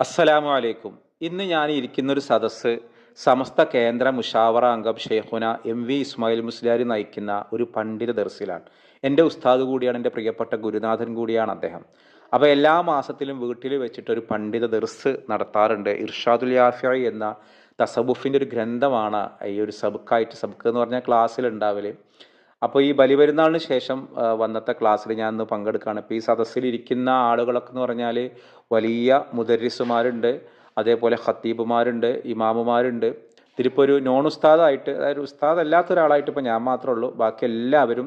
അസ്സലാമു അലൈക്കും. ഇന്ന് ഞാൻ ഇരിക്കുന്ന ഒരു സദസ്സ് സമസ്ത കേന്ദ്ര മുഷാവറ അംഗം ഷെയ്ഖുന എം വി ഇസ്മായിൽ മുസ്ലിയാർ നയിക്കുന്ന ഒരു പണ്ഡിത ദർസിലാണ്. എന്റെ ഉസ്താദ് കൂടിയാണ് എന്റെ പ്രിയപ്പെട്ട ഗുരുനാഥൻ കൂടിയാണ് അദ്ദേഹം. അപ്പോൾ എല്ലാ മാസത്തിലും വീട്ടിൽ വെച്ചിട്ട് ഒരു പണ്ഡിത ദർസ് നടത്താറുണ്ട്. ഇർഷാദുൽ യാഫി എന്ന തസബുഫിന്റെ ഒരു ഗ്രന്ഥമാണ് ഈ ഒരു സബുക്കായിട്ട് സബുക്ക് എന്ന് പറഞ്ഞാൽ ക്ലാസ്സിൽ അപ്പോൾ ഈ ബലിപെരുന്നാളിന് ശേഷം വന്നത്തെ ക്ലാസ്സിൽ ഞാൻ ഇന്ന് പങ്കെടുക്കുകയാണ് ഇപ്പോൾ ഈ സദസ്സിൽ ഇരിക്കുന്ന ആളുകളൊക്കെ എന്ന് പറഞ്ഞാൽ വലിയ മുദരിസുമാരുണ്ട് അതേപോലെ ഖത്തീബുമാരുണ്ട് ഇമാമുമാരുണ്ട്. ഇതിലിപ്പോൾ ഒരു നോൺ ഉസ്താദായിട്ട് അതായത് ഉസ്താദ് അല്ലാത്ത ഒരാളായിട്ട് ഇപ്പോൾ ഞാൻ മാത്രമേ ഉള്ളൂ. ബാക്കി എല്ലാവരും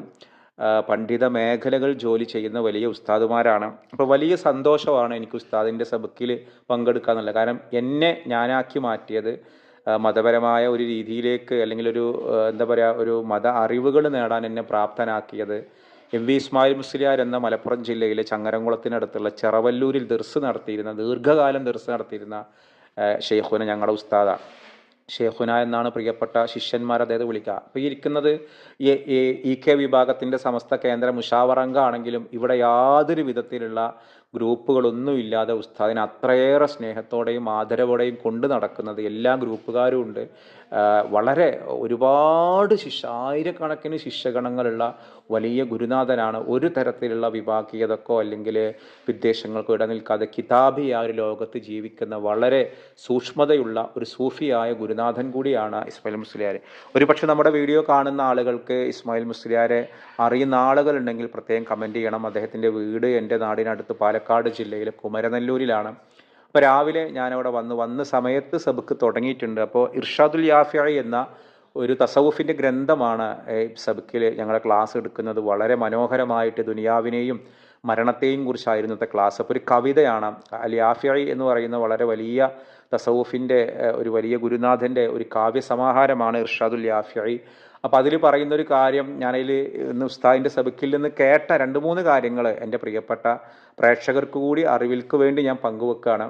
പണ്ഡിത മേഖലകൾ ജോലി ചെയ്യുന്ന വലിയ ഉസ്താദുമാരാണ്. അപ്പോൾ വലിയ സന്തോഷമാണ് എനിക്ക് ഉസ്താദിന്റെ സബക്കിൽ പങ്കെടുക്കുക എന്നുള്ളത് കാരണം എന്നെ ഞാനാക്കി മാറ്റിയത് മതപരമായ ഒരു രീതിയിലേക്ക് അല്ലെങ്കിൽ ഒരു എന്താ പറയുക ഒരു മത അറിവുകൾ നേടാൻ എന്നെ പ്രാപ്തനാക്കിയത് എം വി ഇസ്മായിൽ മുസ്ലിയാർ എന്ന മലപ്പുറം ജില്ലയിലെ ചങ്ങരംകുളത്തിനടുത്തുള്ള ചെറവല്ലൂരിൽ ദർസ് നടത്തിയിരുന്ന ദീർഘകാലം ദർസ് നടത്തിയിരുന്ന ഷെയ്ഖുന ഞങ്ങളുടെ ഉസ്താദാണ്. ഷെയ്ഖുന എന്നാണ് പ്രിയപ്പെട്ട ശിഷ്യന്മാർ അദ്ദേഹത്തെ വിളിക്കുക. അപ്പോൾ ഈ ഇരിക്കുന്നത് ഇ കെ വിഭാഗത്തിന്റെ സമസ്ത കേന്ദ്ര മുഷാവറംഗ ആണെങ്കിലും ഇവിടെ യാതൊരു വിധത്തിലുള്ള ഗ്രൂപ്പുകളൊന്നും ഇല്ലാതെ ഉസ്താദിനെ അത്രയേറെ സ്നേഹത്തോടെയും ആദരവോടെയും കൊണ്ട് നടക്കുന്നത് എല്ലാ ഗ്രൂപ്പുകാരും ഉണ്ട്. വളരെ ഒരുപാട് ശിഷ്യ ആയിരക്കണക്കിന് ശിഷ്യഗണങ്ങളുള്ള വലിയ ഗുരുനാഥനാണ് ഒരു തരത്തിലുള്ള വിഭാഗീയതക്കോ അല്ലെങ്കിൽ വിദ്വേഷങ്ങൾക്കോ ഇടനിൽക്കാതെ കിതാബിയായ ഒരു ലോകത്ത് ജീവിക്കുന്ന വളരെ സൂക്ഷ്മതയുള്ള ഒരു സൂഫിയായ ഗുരുനാഥൻ കൂടിയാണ് ഇസ്മായിൽ മുസ്ലിയാർ ഒരുപക്ഷെ നമ്മുടെ വീഡിയോ കാണുന്ന ആളുകൾക്ക് ഇസ്മായിൽ മുസ്ലിയാരെ അറിയുന്ന ആളുകളുണ്ടെങ്കിൽ പ്രത്യേകം കമന്റ് ചെയ്യണം. അദ്ദേഹത്തിന്റെ വീട് എന്റെ നാടിനടുത്ത് പാലക്കാട് ജില്ലയിലെ കുമരനെല്ലൂരിലാണ്. അപ്പോൾ രാവിലെ ഞാനവിടെ വന്ന്. വന്ന സമയത്ത് സബക്ക് തുടങ്ങിയിട്ടുണ്ട്. അപ്പോൾ ഇർഷാദുൽ യാഫിയ എന്ന ഒരു തസവുഫിന്റെ ഗ്രന്ഥമാണ് സബക്കിൽ ഞങ്ങളെ ക്ലാസ് എടുക്കുന്നത്. വളരെ മനോഹരമായിട്ട് ദുനിയാവിനെയും മരണത്തെയും കുറിച്ചായിരുന്നു ക്ലാസ്. അപ്പോൾ ഒരു കവിതയാണ്. യാഫിയ എന്ന് പറയുന്ന വളരെ വലിയ തസവുഫിന്റെ ഒരു വലിയ ഗുരുനാഥന്റെ ഒരു കാവ്യസമാഹാരമാണ് ഇർഷാദുൽ യാഫിയ അപ്പോൾ അതിൽ പറയുന്ന ഒരു കാര്യം ഞാനതിൽ ഇന്ന് ഉസ്താദിന്റെ സബക്കിൽ നിന്ന് കേട്ട രണ്ട് മൂന്ന് കാര്യങ്ങൾ എന്റെ പ്രിയപ്പെട്ട പ്രേക്ഷകർക്ക് കൂടി അറിവിൽക്ക് വേണ്ടി ഞാൻ പങ്കുവെക്കുകയാണ്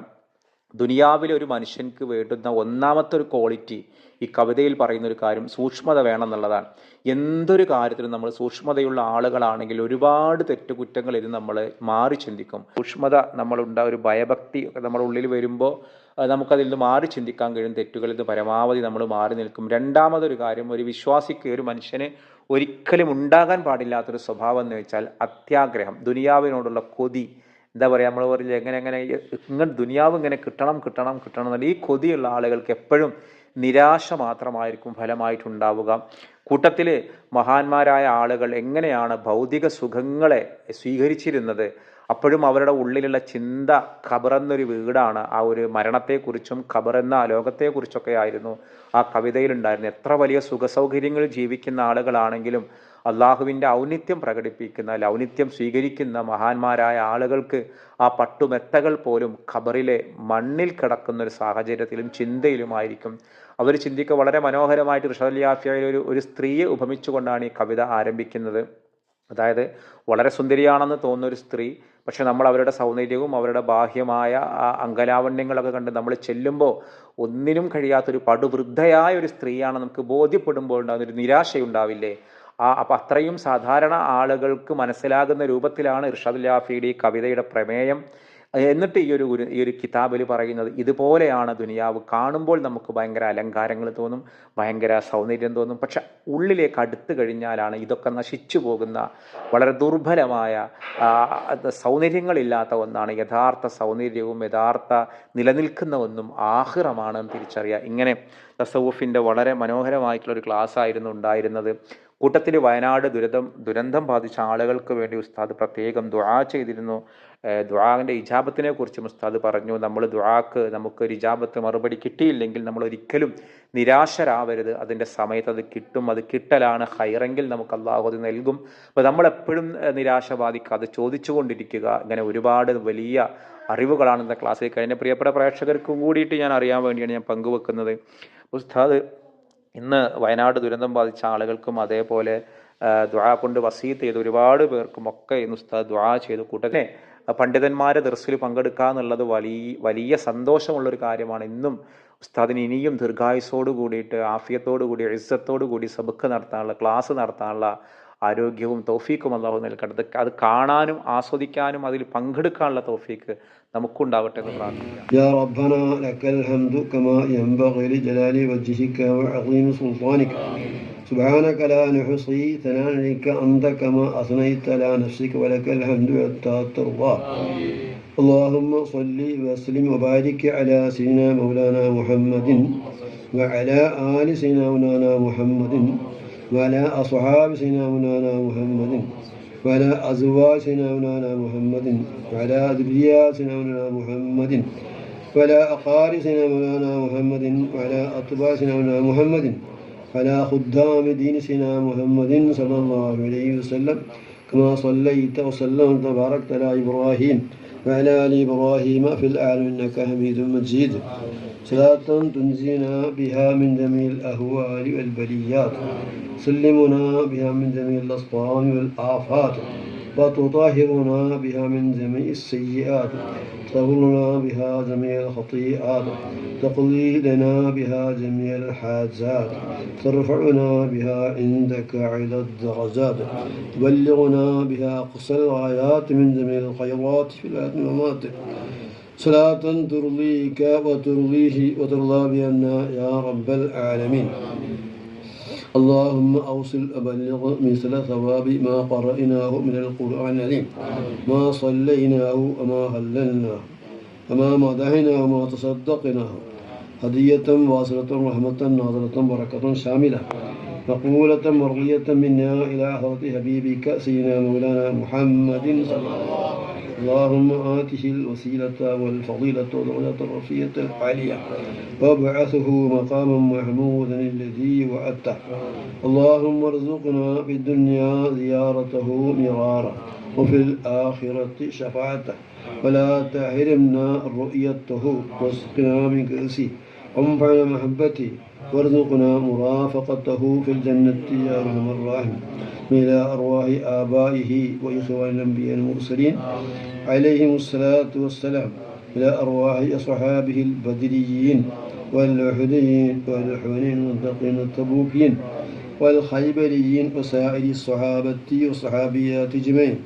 ദുനിയാവിലെ ഒരു മനുഷ്യൻക്ക് വേണ്ടുന്ന ഒന്നാമത്തെ ഒരു ക്വാളിറ്റി ഈ കവിതയിൽ പറയുന്ന ഒരു കാര്യം സൂക്ഷ്മത വേണം എന്നുള്ളതാണ് എന്തൊരു കാര്യത്തിലും നമ്മൾ സൂക്ഷ്മതയുള്ള ആളുകളാണെങ്കിൽ ഒരുപാട് തെറ്റുകുറ്റങ്ങൾ ഇത് നമ്മൾ മാറി ചിന്തിക്കും. സൂക്ഷ്മത നമ്മളുണ്ട ഒരു ഭയഭക്തി നമ്മുടെ ഉള്ളിൽ വരുമ്പോൾ നമുക്കതിൽ നിന്ന് മാറി ചിന്തിക്കാൻ കഴിയും. തെറ്റുകളിൽ നിന്ന് പരമാവധി നമ്മൾ മാറി നിൽക്കും. രണ്ടാമതൊരു കാര്യം ഒരു വിശ്വാസിക്ക് ഒരു മനുഷ്യന് ഒരിക്കലും ഉണ്ടാകാൻ പാടില്ലാത്തൊരു സ്വഭാവം എന്ന് വെച്ചാൽ അത്യാഗ്രഹം. ദുനിയാവിനോടുള്ള കൊതി. എന്താ പറയുക നമ്മൾ പറയില്ല എങ്ങനെ എങ്ങനെ ഇങ്ങനെ ദുനിയാവ് ഇങ്ങനെ കിട്ടണം കിട്ടണം കിട്ടണം എന്നുള്ള ഈ കൊതിയുള്ള ആളുകൾക്ക് എപ്പോഴും നിരാശ മാത്രമായിരിക്കും ഫലമായിട്ടുണ്ടാവുക. കൂട്ടത്തിൽ മഹാന്മാരായ ആളുകൾ എങ്ങനെയാണ് ഭൗതിക സുഖങ്ങളെ സ്വീകരിച്ചിരുന്നത്? അപ്പോഴും അവരുടെ ഉള്ളിലുള്ള ചിന്ത ഖബറെന്നൊരു വീടാണ്. ആ ഒരു മരണത്തെക്കുറിച്ചും ഖബർ എന്ന ലോകത്തെക്കുറിച്ചൊക്കെ ആയിരുന്നു ആ കവിതയിലുണ്ടായിരുന്നത്. എത്ര വലിയ സുഖസൗകര്യങ്ങളിൽ ജീവിക്കുന്ന ആളുകളാണെങ്കിലും അള്ളാഹുവിന്റെ ഔന്നിത്യം പ്രകടിപ്പിക്കുന്ന ഔന്നിത്യം സ്വീകരിക്കുന്ന മഹാന്മാരായ ആളുകൾക്ക് ആ പട്ടുമെത്തകൾ പോലും ഖബറിലെ മണ്ണിൽ കിടക്കുന്ന ഒരു സാഹചര്യത്തിലും ചിന്തയിലുമായിരിക്കും. അവർ ചിന്തിക്കുക വളരെ മനോഹരമായിട്ട് ഋഷല്യാഫിയയിൽ ഒരു ഒരു സ്ത്രീയെ ഉപമിച്ചുകൊണ്ടാണ് ഈ കവിത ആരംഭിക്കുന്നത്. അതായത് വളരെ സുന്ദരിയാണെന്ന് തോന്നുന്ന ഒരു സ്ത്രീ പക്ഷെ നമ്മൾ അവരുടെ സൗന്ദര്യവും അവരുടെ ബാഹ്യമായ അങ്കലാവണ്യങ്ങളൊക്കെ കണ്ട് നമ്മൾ ചെല്ലുമ്പോൾ ഒന്നിനും കഴിയാത്തൊരു പടുവൃദ്ധയായ ഒരു സ്ത്രീയാണ് നമുക്ക് ബോധ്യപ്പെടുമ്പോൾ ഉണ്ടാകുന്ന ഒരു നിരാശയുണ്ടാവില്ലേ? ആ അപ്പം അത്രയും സാധാരണ ആളുകൾക്ക് മനസ്സിലാകുന്ന രൂപത്തിലാണ് ഇർഷദ് ലാഫിയുടെ ഈ കവിതയുടെ പ്രമേയം. എന്നിട്ട് ഈ ഒരു ഈ ഒരു കിതാബിൽ പറയുന്നത് ഇതുപോലെയാണ് ദുനിയാവ്. കാണുമ്പോൾ നമുക്ക് ഭയങ്കര അലങ്കാരങ്ങൾ തോന്നും ഭയങ്കര സൗന്ദര്യം തോന്നും. പക്ഷെ ഉള്ളിലേക്ക് അടുത്തു കഴിഞ്ഞാലാണ് ഇതൊക്കെ നശിച്ചു പോകുന്ന വളരെ ദുർബലമായ സൗന്ദര്യങ്ങളില്ലാത്ത ഒന്നാണ്. യഥാർത്ഥ സൗന്ദര്യവും യഥാർത്ഥ നിലനിൽക്കുന്ന ഒന്നും ആഹ്റമാണെന്ന് തിരിച്ചറിയുക ഇങ്ങനെ തസവുഫിന്റെ വളരെ മനോഹരമായിട്ടുള്ള ഒരു ക്ലാസ് ആയിരുന്നു ഉണ്ടായിരുന്നത്. കൂട്ടത്തിൽ വയനാട് ദുരിതം ദുരന്തം ബാധിച്ച ആളുകൾക്ക് വേണ്ടി ഉസ്താദ് പ്രത്യേകം ദുആ ചെയ്തിരുന്നു. ദുആാവിന്റെ ഇജാബത്തിനെ കുറിച്ചും ഉസ്താദ് പറഞ്ഞു നമ്മൾ ദുആക്ക് നമുക്ക് ഒരു ഇജാബത്ത് മറുപടി കിട്ടിയില്ലെങ്കിൽ നമ്മൾ ഒരിക്കലും നിരാശരാവരുത്. അതിന്റെ സമയത്ത് അത് കിട്ടും അത് കിട്ടലാണ്. ഹൈറെങ്കിൽ നമുക്ക് അള്ളാഹു അത് നൽകും. അപ്പോൾ നമ്മളെപ്പോഴും നിരാശ ബാധിക്കാതെ ചോദിച്ചുകൊണ്ടിരിക്കുക. ഇങ്ങനെ ഒരുപാട് വലിയ അറിവുകളാണ് ഇന്നത്തെ ക്ലാസ്സിൽ. കഴിഞ്ഞ പ്രിയപ്പെട്ട പ്രേക്ഷകർക്കും കൂടിയിട്ട് ഞാൻ അറിയാൻ വേണ്ടിയാണ് ഞാൻ പങ്കുവെക്കുന്നത്. ഉസ്താദ് ഇന്ന് വയനാട് ദുരന്തം ബാധിച്ച ആളുകൾക്കും അതേപോലെ ദ്വാ കൊണ്ട് വസീത്ത് ചെയ്ത ഒരുപാട് പേർക്കും ഒക്കെ ഇന്ന് ഉസ്താദ് ദ്വാ ചെയ്തു കൂട്ടത്തെ പണ്ഡിതന്മാരെ ദർസിൽ പങ്കെടുക്കുക എന്നുള്ളത് വലിയ വലിയ സന്തോഷമുള്ള ഒരു കാര്യമാണ്. ഇന്നും ഉസ്താദിന് ഇനിയും ദീർഘായുസോട് കൂടിയിട്ട് ആഫിയത്തോടു കൂടി ഇസ്സത്തോടു കൂടി സബക്ക് നടത്താനുള്ള ക്ലാസ് നടത്താനുള്ള ആരോഗ്യവും തൗഫീക്കും അള്ളാഹു നൽകട്ടെ അത് അത് കാണാനും ആസ്വദിക്കാനും അതിൽ പങ്കെടുക്കാനുള്ള തൗഫീക്ക് നമുക്കുണ്ടാവട്ടെ എന്ന് പ്രാർത്ഥിക്കാം يا ربنا لك الحمد كما ينبغي لجلال وجهك وعظيم سلطانك سبحانك لا نحصي ثناء عليك أنت كما أثنيت على نفسك ولك الحمد حتى ترضى اللهم صل وسلم وبارك على سيدنا مولانا محمد وعلى آل سيدنا مولانا محمد وعلى أصحاب سيدنا مولانا محمد وعلى أزواج سيدنا مولانا محمد وعلى ذريات سيدنا مولانا محمد وعلى أقارب سيدنا مولانا محمد وعلى أتباع سيدنا مولانا محمد وعلى خدام دين سيدنا محمد صلى الله عليه وسلم كما صليت وسلمت وباركت على إبراهيم. وعلى آل إبراهيم في الأعلى إنك حميد مجيد. صلاة تنزينا بها من جميع الأهوال والبليات. سلمنا بها من جميع الأسقام والآفات. وتطهرنا بها من جميع السيئات تغفرنا بها جميع الخطيئات تقضي لنا بها جميع الحاجات ترفعنا بها عندك على الدرجات تبلغنا بها أقصى الغايات من جميع الخيرات في الآيات والممات صلاة ترضيك وترضيه وترضى بأننا يا رب العالمين. اللهم أوصل أبلغ مثل ثواب ما قرأناه من القرآن العظيم. ما صليناه وما هللناه. وما مدحناه وما تصدقناه. هدية واصلة رحمة ناظرة بركة شاملة. مقبولة مرضية منا إلى حضرة حبيبك سيدنا مولانا محمد صلى الله عليه وسلم. اللهم آته الوسيلة والفضيلة والدرجة الرفية العالية وابعثه مقاما محمودا الذي وعدته. اللهم ارزقنا في الدنيا زيارته مرارا وفي الآخرة شفاعته. ولا تحرمنا رؤيته. واسقنا من كأسه وانفعنا محبته وارزقنا مرافقته في الجنة يا أرحم الراحمين. إلى أرواح آبائه وإخوان الأنبياء المرسلين. عليهم الصلاة والسلام. إلى أرواح أصحابه البدريين والأحديين والحنين والتقين التبوكيين والخيبريين وسائر الصحابة والصحابيات جميعا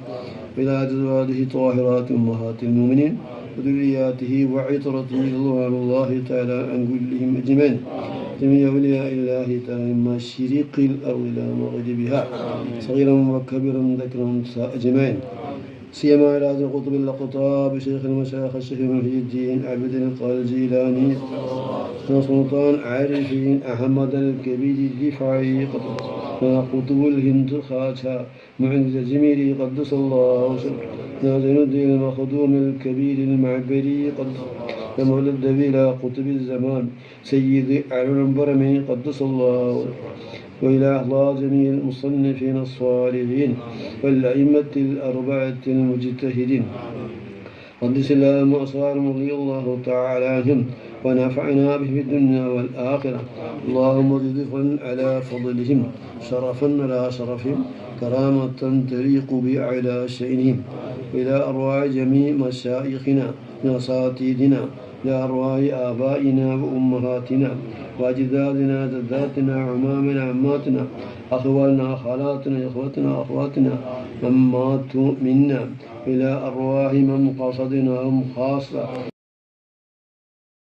إلى أزواجه طاهرات أمهات المؤمنين. وذرياته وعطرته رضوان الله تعالى عن كلهم أجمعين. جميع أولياء الله تعالى من مشرق الأرض إلى مغربها. صغيرا وكبيرا ذكرا ونساء أجمعين. سيما على هذا القطب الأقطاب شيخ المشايخ الشيخ محي الدين عبد القادر الجيلاني. سلطان عارفين أحمد الكبير الرفاعي قطب. الهند خاتها معز جميري قدس الله نازل الدين المخدوم الكبير المعبري قدس مولد إلى قطب الزمان سيد علي البرمي قدس الله وإلى أحضار جميع المصنفين الصالحين والأئمة الأربعة المجتهدين قدس اللهم أسرارهم رضي الله تعالى عنهم ونفعنا به في الدنيا والآخرة. اللهم ضفا على فضلهم شرفا على شرفهم كرامة تليق بأعلى شأنهم. إلى أرواح جميع مشايخنا وأساتذتنا إلى أرواح آبائنا وأمهاتنا وأجدادنا جداتنا عمامنا عماتنا أخوالنا خالاتنا إخوتنا أخواتنا من ماتوا منا. إلى أرواح من قصدنا هم خاصة.